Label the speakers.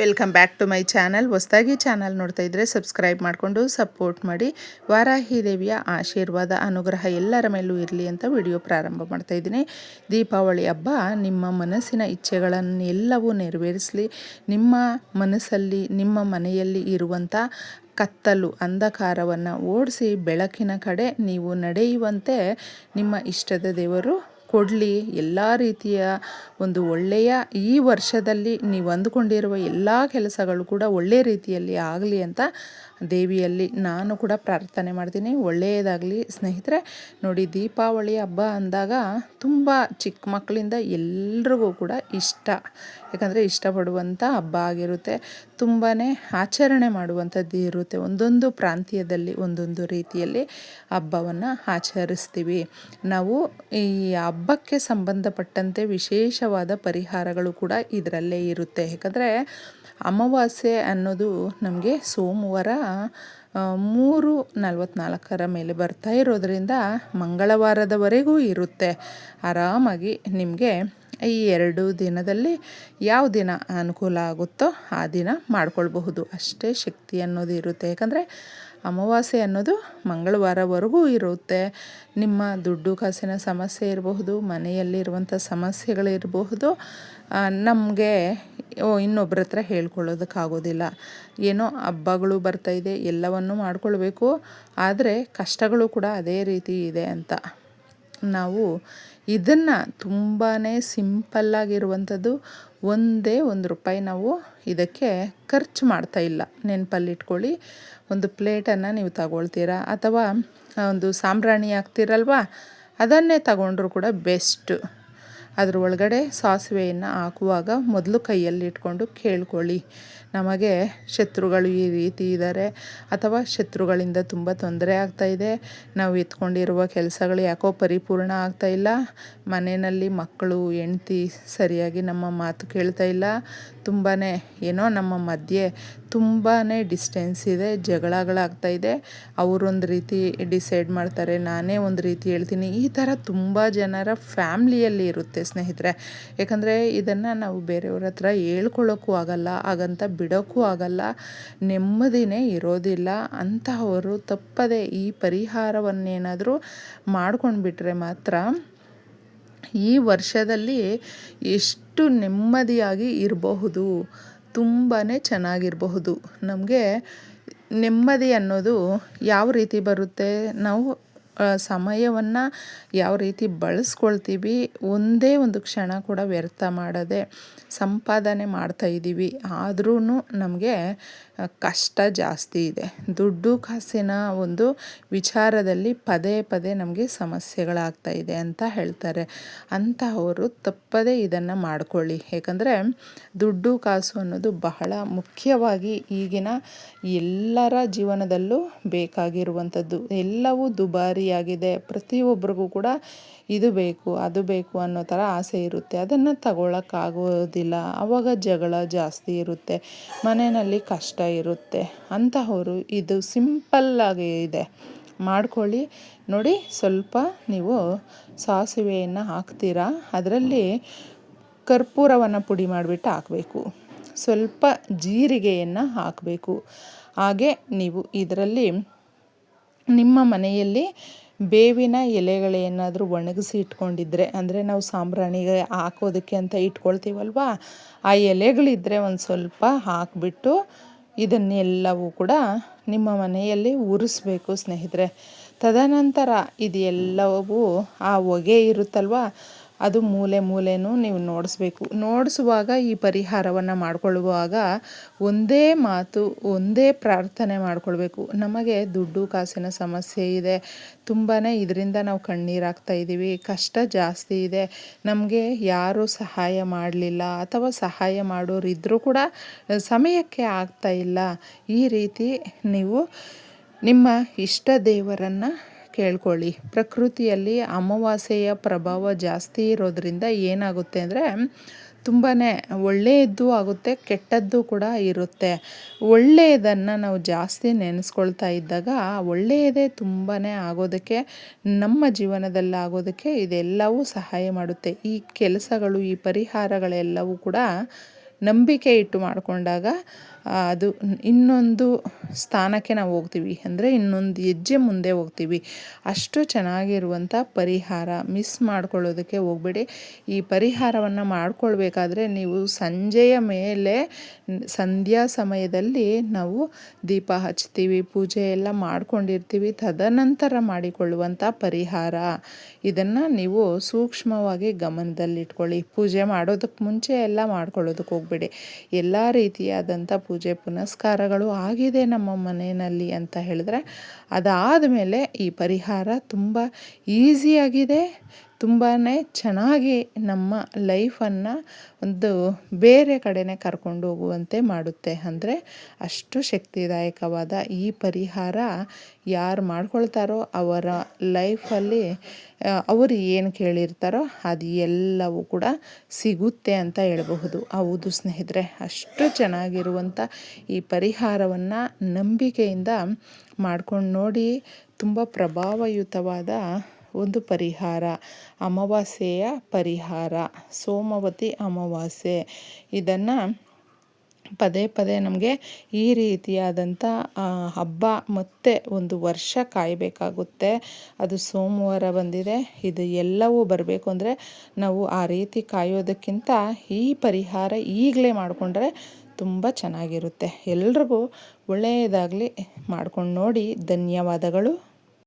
Speaker 1: Welcome back to my channel. ಹೊಸದಾಗಿ channel ನೋಡ್ತಾ ಇದ್ದರೆ ಸಬ್ಸ್ಕ್ರೈಬ್ ಮಾಡಿಕೊಂಡು ಸಪೋರ್ಟ್ ಮಾಡಿ. ವಾರಾಹಿ ದೇವಿಯ ಆಶೀರ್ವಾದ, ಅನುಗ್ರಹ ಎಲ್ಲರ ಮೇಲೂ ಇರಲಿ ಅಂತ ವಿಡಿಯೋ ಪ್ರಾರಂಭ ಮಾಡ್ತಾ ಇದ್ದೀನಿ. ದೀಪಾವಳಿ ಹಬ್ಬ, ನಿಮ್ಮ ಮನಸ್ಸಿನ ಇಚ್ಛೆಗಳನ್ನೆಲ್ಲವೂ ನೆರವೇರಿಸಲಿ. ನಿಮ್ಮ ಮನಸ್ಸಲ್ಲಿ, ನಿಮ್ಮ ಮನೆಯಲ್ಲಿ ಇರುವಂಥ ಕತ್ತಲು, ಅಂಧಕಾರವನ್ನು ಓಡಿಸಿ ಬೆಳಕಿನ ಕಡೆ ನೀವು ನಡೆಯುವಂತೆ ನಿಮ್ಮ ಇಷ್ಟದ ದೇವರು ಕೊಡಲಿ ಎಲ್ಲ ರೀತಿಯ ಒಂದು ಒಳ್ಳೆಯ ಈ ವರ್ಷದಲ್ಲಿ ನೀವು ಅಂದುಕೊಂಡಿರುವ ಎಲ್ಲ ಕೆಲಸಗಳು ಕೂಡ ಒಳ್ಳೆಯ ರೀತಿಯಲ್ಲಿ ಆಗಲಿ ಅಂತ ದೇವಿಯಲ್ಲಿ ನಾನು ಕೂಡ ಪ್ರಾರ್ಥನೆ ಮಾಡ್ತೀನಿ. ಒಳ್ಳೆಯದಾಗಲಿ ಸ್ನೇಹಿತರೆ. ನೋಡಿ, ದೀಪಾವಳಿ ಹಬ್ಬ ಅಂದಾಗ ತುಂಬ ಚಿಕ್ಕ ಮಕ್ಕಳಿಂದ ಎಲ್ರಿಗೂ ಕೂಡ ಇಷ್ಟ. ಯಾಕಂದರೆ ಇಷ್ಟಪಡುವಂಥ ಹಬ್ಬ ಆಗಿರುತ್ತೆ. ತುಂಬಾ ಆಚರಣೆ ಮಾಡುವಂಥದ್ದು ಇರುತ್ತೆ. ಒಂದೊಂದು ಪ್ರಾಂತ್ಯದಲ್ಲಿ, ಒಂದೊಂದು ರೀತಿಯಲ್ಲಿ ಹಬ್ಬವನ್ನು ಆಚರಿಸ್ತೀವಿ. ನಾವು ಈ ಹಬ್ಬಕ್ಕೆ ಸಂಬಂಧಪಟ್ಟಂತೆ ವಿಶೇಷವಾದ ಪರಿಹಾರಗಳು ಕೂಡ ಇದರಲ್ಲೇ ಇರುತ್ತೆ. ಯಾಕಂದರೆ ಅಮಾವಾಸ್ಯೆ ಅನ್ನೋದು ನಮಗೆ ಸೋಮವಾರ ಮೂರು ನಲವತ್ತ್ನಾಲ್ಕರ ಮೇಲೆ ಬರ್ತಾ ಇರೋದರಿಂದ ಮಂಗಳವಾರದವರೆಗೂ ಇರುತ್ತೆ. ಆರಾಮಾಗಿ ನಿಮಗೆ ಈ ಎರಡು ದಿನದಲ್ಲಿ ಯಾವ ದಿನ ಅನುಕೂಲ ಆಗುತ್ತೋ ಆ ದಿನ ಮಾಡ್ಕೊಳ್ಬಹುದು. ಅಷ್ಟೇ ಶಕ್ತಿ ಅನ್ನೋದು ಇರುತ್ತೆ. ಯಾಕಂದರೆ ಅಮಾವಾಸ್ಯೆ ಅನ್ನೋದು ಮಂಗಳವಾರವರೆಗೂ ಇರುತ್ತೆ. ನಿಮ್ಮ ದುಡ್ಡು ಕಾಸಿನ ಸಮಸ್ಯೆ ಇರಬಹುದು, ಮನೆಯಲ್ಲಿರುವಂಥ ಸಮಸ್ಯೆಗಳಿರಬಹುದು. ನಮಗೆ ಇನ್ನೊಬ್ಬರ ಹತ್ರ ಹೇಳ್ಕೊಳ್ಳೋದಕ್ಕಾಗೋದಿಲ್ಲ. ಏನೋ ಹಬ್ಬಗಳು ಬರ್ತಾಯಿದೆ ಎಲ್ಲವನ್ನು ಮಾಡಿಕೊಳ್ಬೇಕು. ಆದರೆ ಕಷ್ಟಗಳು ಕೂಡ ಅದೇ ರೀತಿ ಇದೆ ಅಂತ. ನಾವು ಇದನ್ನು ತುಂಬಾ ಸಿಂಪಲ್ಲಾಗಿರುವಂಥದ್ದು ಒಂದೇ ಒಂದು ರೂಪಾಯಿ ನಾವು ಇದಕ್ಕೆ ಖರ್ಚು ಮಾಡ್ತಾ ಇಲ್ಲ. ನೆನಪಲ್ಲಿಟ್ಕೊಳ್ಳಿ ಒಂದು ಪ್ಲೇಟನ್ನು ನೀವು ತಗೊಳ್ತೀರಾ? ಅಥವಾ ಒಂದು ಸಾಂಬ್ರಾಣಿ ಆಗ್ತೀರಲ್ವಾ ಅದನ್ನೇ ತಗೊಂಡ್ರೂ ಕೂಡ ಬೆಸ್ಟು. ಅದ್ರ ಒಳಗಡೆ ಸಾಸಿವೆಯನ್ನು ಹಾಕುವಾಗ ಮೊದಲು ಕೈಯಲ್ಲಿ ಇಟ್ಕೊಂಡು ಕೇಳ್ಕೊಳ್ಳಿ. ನಮಗೆ ಶತ್ರುಗಳು ಈ ರೀತಿ ಇದ್ದಾರೆ ಅಥವಾ ಶತ್ರುಗಳಿಂದ ತುಂಬ ತೊಂದರೆ ಆಗ್ತಾಯಿದೆ ನಾವು ಎತ್ಕೊಂಡಿರುವ ಕೆಲಸಗಳು ಯಾಕೋ ಪರಿಪೂರ್ಣ ಆಗ್ತಾಯಿಲ್ಲ ಮನೆಯಲ್ಲಿ ಮಕ್ಕಳು, ಹೆಂಡ್ತಿ ಸರಿಯಾಗಿ ನಮ್ಮ ಮಾತು ಕೇಳ್ತಾ ಇಲ್ಲ. ತುಂಬಾ ಏನೋ ನಮ್ಮ ಮಧ್ಯೆ ತುಂಬಾ ಡಿಸ್ಟೆನ್ಸ್ ಇದೆ, ಜಗಳಗಳಾಗ್ತಾ ಇದೆ. ಅವರೊಂದು ರೀತಿ ಡಿಸೈಡ್ ಮಾಡ್ತಾರೆ, ನಾನೇ ಒಂದು ರೀತಿ ಹೇಳ್ತೀನಿ. ಈ ಥರ ತುಂಬ ಜನರ ಫ್ಯಾಮ್ಲಿಯಲ್ಲಿ ಇರುತ್ತೆ ಸ್ನೇಹಿತರೆ. ಯಾಕಂದರೆ ಇದನ್ನು ನಾವು ಬೇರೆಯವ್ರ ಹತ್ರ ಹೇಳ್ಕೊಳ್ಳೋಕ್ಕೂ ಆಗಲ್ಲ, ಹಾಗಂತ ಬಿಡೋಕ್ಕೂ ಆಗಲ್ಲ. ನೆಮ್ಮದಿನೇ ಇರೋದಿಲ್ಲ. ಅಂತಹವರು ತಪ್ಪದೆ ಈ ಪರಿಹಾರವನ್ನೇನಾದರೂ ಮಾಡ್ಕೊಂಡು ಬಿಟ್ಟರೆ ಮಾತ್ರ ಈ ವರ್ಷದಲ್ಲಿ ಎಷ್ಟು ನೆಮ್ಮದಿಯಾಗಿ ಇರಬಹುದು. ತುಂಬಾ ಚೆನ್ನಾಗಿರಬಹುದು. ನಮಗೆ ನೆಮ್ಮದಿ ಅನ್ನೋದು ಯಾವ ರೀತಿ ಬರುತ್ತೆ? ನಾವು ಸಮಯವನ್ನು ಯಾವ ರೀತಿ ಬಳಸ್ಕೊಳ್ತೀವಿ ಒಂದೇ ಒಂದು ಕ್ಷಣ ಕೂಡ ವ್ಯರ್ಥ ಮಾಡದೆ ಸಂಪಾದನೆ ಮಾಡ್ತಾ ಇದ್ದೀವಿ. ಆದ್ರೂ ನಮಗೆ ಕಷ್ಟ ಜಾಸ್ತಿ ಇದೆ. ದುಡ್ಡು ಕಾಸಿನ ಒಂದು ವಿಚಾರದಲ್ಲಿ ಪದೇ ಪದೇ ನಮಗೆ ಸಮಸ್ಯೆಗಳಾಗ್ತಾ ಇದೆ ಅಂತ ಹೇಳ್ತಾರೆ. ಅಂತಹವರು ತಪ್ಪದೇ ಇದನ್ನು ಮಾಡ್ಕೊಳ್ಳಿ. ಏಕೆಂದರೆ ದುಡ್ಡು ಕಾಸು ಅನ್ನೋದು ಬಹಳ ಮುಖ್ಯವಾಗಿ ಈಗಿನ ಎಲ್ಲರ ಜೀವನದಲ್ಲೂ ಬೇಕಾಗಿರುವಂಥದ್ದು. ಎಲ್ಲವೂ ದುಬಾರಿಯಾಗಿದೆ ಪ್ರತಿಯೊಬ್ಬರಿಗೂ ಕೂಡ ಇದು ಬೇಕು, ಅದು ಬೇಕು ಅನ್ನೋ ಥರ ಆಸೆ ಇರುತ್ತೆ. ಅದನ್ನು ತಗೊಳ್ಳೋಕ್ಕಾಗೋದಿಲ್ಲ ಆವಾಗ ಜಗಳ ಜಾಸ್ತಿ ಇರುತ್ತೆ. ಮನೆಯಲ್ಲಿ ಕಷ್ಟ ಇರುತ್ತೆ. ಅಂತಹವರು ಇದು ಸಿಂಪಲ್ಲಾಗಿ ಇದೆ. ಮಾಡ್ಕೊಳ್ಳಿ. ನೋಡಿ, ಸ್ವಲ್ಪ ನೀವು ಸಾಸಿವೆಯನ್ನು ಹಾಕ್ತೀರಾ? ಅದರಲ್ಲಿ ಕರ್ಪೂರವನ್ನು ಪುಡಿ ಮಾಡಿಬಿಟ್ಟು ಹಾಕಬೇಕು. ಸ್ವಲ್ಪ ಜೀರಿಗೆಯನ್ನು ಹಾಕಬೇಕು. ಹಾಗೆ ನೀವು ಇದರಲ್ಲಿ ನಿಮ್ಮ ಮನೆಯಲ್ಲಿ ಬೇವಿನ ಎಲೆಗಳೇನಾದರೂ ಒಣಗಿಸಿ ಇಟ್ಕೊಂಡಿದ್ರೆ, ಅಂದರೆ ನಾವು ಸಾಂಬ್ರಾಣಿಗೆ ಹಾಕೋದಕ್ಕೆ ಅಂತ ಇಟ್ಕೊಳ್ತೀವಲ್ವ, ಆ ಎಲೆಗಳಿದ್ದರೆ ಒಂದು ಸ್ವಲ್ಪ ಹಾಕಿಬಿಟ್ಟು ಇದನ್ನೆಲ್ಲವೂ ಕೂಡ ನಿಮ್ಮ ಮನೆಯಲ್ಲಿ ಉರಿಸ್ಬೇಕು ಸ್ನೇಹಿತರೆ. ತದನಂತರ ಇದೆಲ್ಲವೂ ಆ ಹೊಗೆ ಇರುತ್ತಲ್ವ ಅದು ಮೂಲೆ ಮೂಲೆನೂ ನೀವು ನೋಡಿಸ್ಬೇಕು. ನೋಡಿಸುವಾಗ ಈ ಪರಿಹಾರವನ್ನು ಮಾಡಿಕೊಳ್ಳುವಾಗ ಒಂದೇ ಮಾತು, ಒಂದೇ ಪ್ರಾರ್ಥನೆ ಮಾಡಿಕೊಳ್ಬೇಕು. ನಮಗೆ ದುಡ್ಡು, ಕಾಸಿನ ಸಮಸ್ಯೆ ಇದೆ. ತುಂಬಾ ಇದರಿಂದ ನಾವು ಕಣ್ಣೀರಾಗ್ತಾ ಇದ್ದೀವಿ. ಕಷ್ಟ ಜಾಸ್ತಿ ಇದೆ. ನಮಗೆ ಯಾರೂ ಸಹಾಯ ಮಾಡಲಿಲ್ಲ. ಅಥವಾ ಸಹಾಯ ಮಾಡೋರು ಇದ್ದರೂ ಕೂಡ ಸಮಯಕ್ಕೆ ಆಗ್ತಾ ಇಲ್ಲ. ಈ ರೀತಿ ನೀವು ನಿಮ್ಮ ಇಷ್ಟ ದೇವರನ್ನು ಕೇಳ್ಕೊಳ್ಳಿ. ಪ್ರಕೃತಿಯಲ್ಲಿ ಅಮಾವಾಸ್ಯೆಯ ಪ್ರಭಾವ ಜಾಸ್ತಿ ಇರೋದರಿಂದ ಏನಾಗುತ್ತೆ ಅಂದರೆ ತುಂಬಾ ಒಳ್ಳೆಯದ್ದು ಆಗುತ್ತೆ, ಕೆಟ್ಟದ್ದು ಕೂಡ ಇರುತ್ತೆ. ಒಳ್ಳೆಯದನ್ನು ನಾವು ಜಾಸ್ತಿ ನೆನೆಸ್ಕೊಳ್ತಾ ಇದ್ದಾಗ ಒಳ್ಳೆಯದೇ ತುಂಬಾ ಆಗೋದಕ್ಕೆ, ನಮ್ಮ ಜೀವನದಲ್ಲಿ ಆಗೋದಕ್ಕೆ ಇದೆಲ್ಲವೂ ಸಹಾಯ ಮಾಡುತ್ತೆ. ಈ ಕೆಲಸಗಳು, ಈ ಪರಿಹಾರಗಳೆಲ್ಲವೂ ಕೂಡ ನಂಬಿಕೆ ಇಟ್ಟು ಮಾಡಿಕೊಂಡಾಗ ಅದು ಇನ್ನೊಂದು ಸ್ಥಾನಕ್ಕೆ ನಾವು ಹೋಗ್ತೀವಿ. ಅಂದರೆ ಇನ್ನೊಂದು ಹೆಜ್ಜೆ ಮುಂದೆ ಹೋಗ್ತೀವಿ. ಅಷ್ಟು ಚೆನ್ನಾಗಿರುವಂಥ ಪರಿಹಾರ ಮಿಸ್ ಮಾಡ್ಕೊಳ್ಳೋದಕ್ಕೆ ಹೋಗ್ಬೇಡಿ. ಈ ಪರಿಹಾರವನ್ನು ಮಾಡಿಕೊಳ್ಬೇಕಾದ್ರೆ ನೀವು ಸಂಜೆಯ ಮೇಲೆ, ಸಂಧ್ಯಾ ಸಮಯದಲ್ಲಿ ನಾವು ದೀಪ ಹಚ್ತೀವಿ, ಪೂಜೆ ಎಲ್ಲ ಮಾಡ್ಕೊಂಡಿರ್ತೀವಿ. ತದನಂತರ ಮಾಡಿಕೊಳ್ಳುವಂಥ ಪರಿಹಾರ. ಇದನ್ನು ನೀವು ಸೂಕ್ಷ್ಮವಾಗಿ ಗಮನದಲ್ಲಿಟ್ಕೊಳ್ಳಿ. ಪೂಜೆ ಮಾಡೋದಕ್ಕೆ ಮುಂಚೆ ಎಲ್ಲ ಮಾಡ್ಕೊಳ್ಳೋದಕ್ಕೆ ಎಲ್ಲ ರೀತಿಯಾದಂಥ ಪೂಜೆ ಪುನಸ್ಕಾರಗಳು ಆಗಿದೆ ನಮ್ಮ ಮನೆಯಲ್ಲಿ ಅಂತ ಹೇಳಿದ್ರೆ ಅದಾದ ಮೇಲೆ ಈ ಪರಿಹಾರ ತುಂಬ ಈಸಿಯಾಗಿದೆ ತುಂಬಾ ಚೆನ್ನಾಗಿ ನಮ್ಮ ಲೈಫನ್ನು ಒಂದು ಬೇರೆ ಕಡೆನೇ ಕರ್ಕೊಂಡು ಹೋಗುವಂತೆ ಮಾಡುತ್ತೆ. ಅಂದರೆ ಅಷ್ಟು ಶಕ್ತಿದಾಯಕವಾದ ಈ ಪರಿಹಾರ ಯಾರು ಮಾಡ್ಕೊಳ್ತಾರೋ ಅವರ ಲೈಫಲ್ಲಿ ಅವರು ಏನು ಕೇಳಿರ್ತಾರೋ ಅದು ಎಲ್ಲವೂ ಕೂಡ ಸಿಗುತ್ತೆ ಅಂತ ಹೇಳಬಹುದು. ಹೌದು ಸ್ನೇಹಿತರೆ, ಅಷ್ಟು ಚೆನ್ನಾಗಿರುವಂಥ ಈ ಪರಿಹಾರವನ್ನು ನಂಬಿಕೆಯಿಂದ ಮಾಡ್ಕೊಂಡು ನೋಡಿ ತುಂಬ ಪ್ರಭಾವಯುತವಾದ ಒಂದು ಪರಿಹಾರ. ಅಮಾವಾಸ್ಯೆಯ ಪರಿಹಾರ. ಸೋಮವತಿ ಅಮಾವಾಸ್ಯೆ. ಇದನ್ನು ಪದೇ ಪದೇ ನಮಗೆ ಈ ರೀತಿಯಾದಂಥ ಹಬ್ಬ ಮತ್ತೆ ಒಂದು ವರ್ಷ ಕಾಯಬೇಕಾಗುತ್ತೆ. ಅದು ಸೋಮವಾರ ಬಂದಿದೆ. ಇದು ಎಲ್ಲವೂ ಬರಬೇಕು ಅಂದರೆ ನಾವು ಆ ರೀತಿ ಕಾಯೋದಕ್ಕಿಂತ ಈ ಪರಿಹಾರ ಈಗಲೇ ಮಾಡಿಕೊಂಡ್ರೆ ತುಂಬ ಚೆನ್ನಾಗಿರುತ್ತೆ. ಎಲ್ರಿಗೂ ಒಳ್ಳೆಯದಾಗಲಿ. ಮಾಡ್ಕೊಂಡು ನೋಡಿ. ಧನ್ಯವಾದಗಳು.